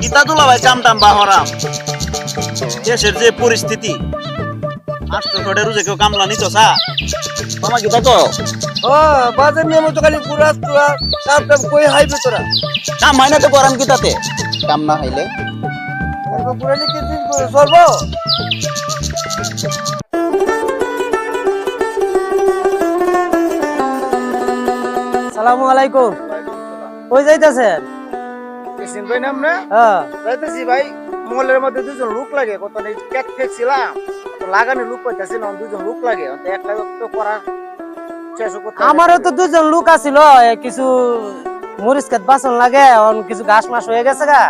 কিতা দুলা ভাই কাম টাম বাহরাম দেশের যে পরিস্থিতি আষ্ট ঠোঁটে রুজে কেউ কামলা নিত সা তোমার কিতা? কো ও বাজার নিয়ে মতো খালি পুরা পুরা কাম টাম কই হাইবে তোরা? কাম হয় না তো গরম কিতাতে কাম না হইলে। এরকম পুরা লিখে দিন করে চলবো? সালামু আলাইকুম। কই যাইতাছেন? না হ্যাঁ। যাইতেছি ভাই মলের মধ্যে দুজন লোক লাগে কত ফেকছিলাম লাগানো লোক পাইতেছি না দুজন লোক লাগে তো এক লাখ তো করা আমারও তো দুজন লোক আছিল কিছু মরিচ খেত বাসন লাগে কিছু ঘাস মাস হয়ে গেছে গা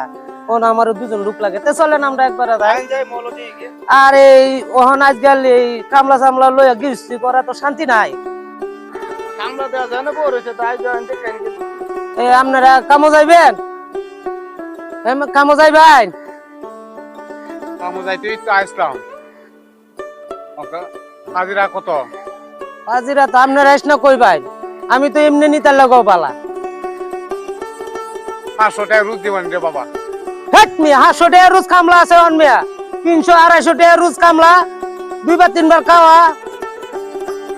ওন আমারও দুজন লোক লাগে। তে চলেন আমরা একবার আর এই ওহন আজকাল এই কামলা সামলা লইয়া গৃহস্থী করা তো শান্তি নাই। আপনারা কামো যাইবেন? এম, কামো যাইবেন কামো যাইতেই তো আসলাম। হাজিরা কত? হাজিরা তো আপনারা এস না কইবেন আমি তো এমনি নিতে লাগাও পালা। পাঁচশো টাকা রুজ দিবেন রে বাবা। হেট মিয়া হাঁসশো টাকা রোজ কামলা আছে অন মিয়া। তিনশো আড়াইশো টাকা রোজ কামলা। দুইবার তিনবার খাওয়া।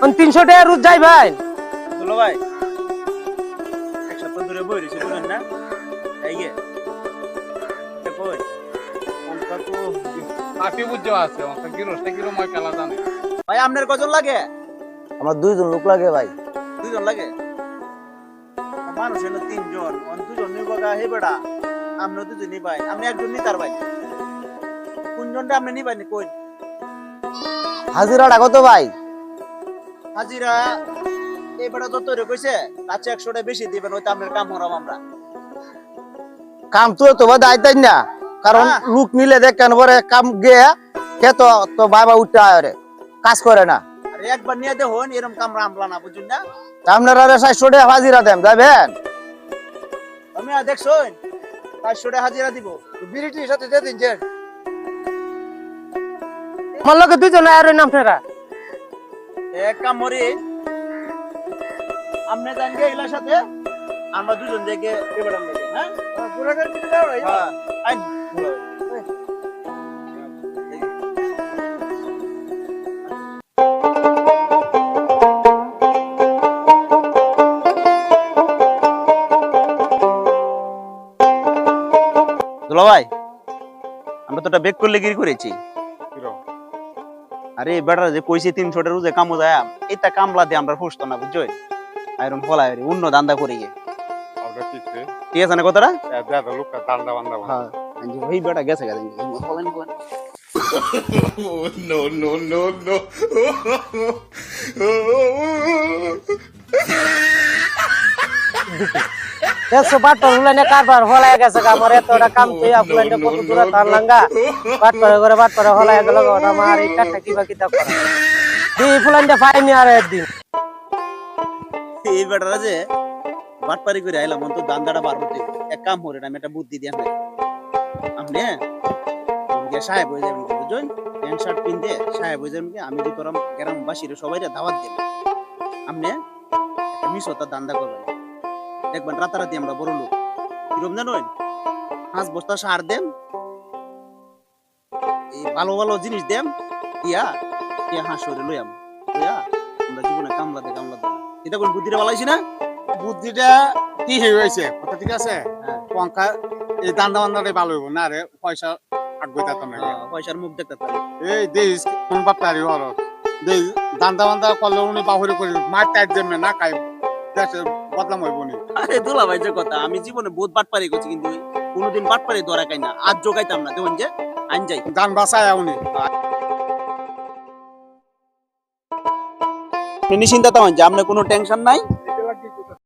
অন তিনশো টাকা রোজ যাইবেন দুলা ভাই এক সপ্তাহ ধরে বই রয়েছে না? এই হাতি বুঝতে আছে ওনকা কিরো সে কিরো মই খেলা জানে। ভাই আপনার কজন লাগে? আমার দুইজন লোক লাগে ভাই। দুজন লাগে? মানুষ হলো তিনজন। অন দুজন নিব গা হে বেড়া। আমরা দুজন নিবাই। আপনি একজন নিতার ভাই? কোনজনটা আপনি নিবাই নি কই? হাজিরাটা কত ভাই? হাজিরা এই বেড়া যত রে কইছে চেয়ে একশোটা বেশি দিবেন ওইটা আপনার কাম হরাম আমরা। কাম তো তো দায়িত্ব না। কারণ হ্যাঁ। লোক নিলে দেখেন পরে কাম গিয়ে কে তো বাবা উঠতে আরে কাজ করে না। আর একবার নিয়ে দেখুন এরকম কাম রামলা না বুঝুন না? তা আপনারা চারশো টাকা হাজিরা দেন যাবেন আমি আর দেখছুন চারশোটা হাজিরা দিব। বিরিটির সাথে দিয়ে দিন যে। আমার লগে দুইজন আর ওই আপনারা। এক কাম মরি আপনি জান গে এলার সাথে আমরা দুজন দেখে এবার আমরা হ্যাঁ? পুরা করে দিতে দাও হ্যাঁ আইন। দুলা ভাই আমরা তো বেক করলে গিরি করেছি। আরে বেটারা যে কইছে তিনশোটা রোজে কামো যায় এটা কামলা দিয়ে আমরা ফুসতো না বুঝছ? আইরন ফলাই অন্য দান্দা করি গিয়ে ঠিক আছে না কথাটা? দাদা লোকটা দান্দা বান্দা। হ্যাঁ। ওই বেটা গেছে গেছে ফলেন ফলেন একশো বাটপার হুলাইনে কারবার হলাই গেছে আমার এতটা কাম তুই হুলাইনে কত দূরে তার লাঙ্গা। বাটপারে করে বাটপারে হলাই গেল আমার এই কাঠটা কিবা কিতা করা। দি ফুলাইনে পাইনি আর একদিন। এই বেটারা যে বাটপারি করে আইলাম অন্তত দান্দাটা বার হতে এক কাম করে আমি একটা বুদ্ধি দিয়ে আপনি গিয়ে সাহেব হয়ে যাবেন বুঝলেন প্যান্ট শার্ট পিনতে সাহেব হয়ে যাবেন আমি যে তোরাম গ্রামবাসীর সবাই দাওয়াত দেব। আপনি একটা মিশতা দান্দা করবেন। দেখবেন রাতারাতি আমরা বড় লোক। কিরম জানেন? পাঁচ বস্তা সার দেন এই ভালো ভালো জিনিস দেন দিয়া দিয়া হাঁস করে লইয়াম লইয়া আমরা জীবনে কামলাতে কামলাতে এটা কোন বুদ্ধিটা বলাইছি না? বুদ্ধিটা কি হয়ে হয়েছে কথা ঠিক আছে? হ্যাঁ। পঙ্কা এই দান্দা বান্দাটাই ভালো হইব না রে পয়সা আগে যেত না পয়সার মুখ দেখতে পারি এই দেশ কোন বাপ্তারি হর দেশ দান্দা বান্দা করলে উনি বাহুরি করি মার টাইট জমে না খাই দেশের বদলাম হইব নি আরে দুলা ভাই যে কথা আমি জীবনে বহুত বাটপারি করছি কিন্তু কোনোদিন বাটপারি ধরা খাই না। আজ জোগাইতাম না দেখুন যে আইন যাই। দান বাসায় উনি। নিশ্চিন্তা তেমন যে আপনার কোনো টেনশন নাই।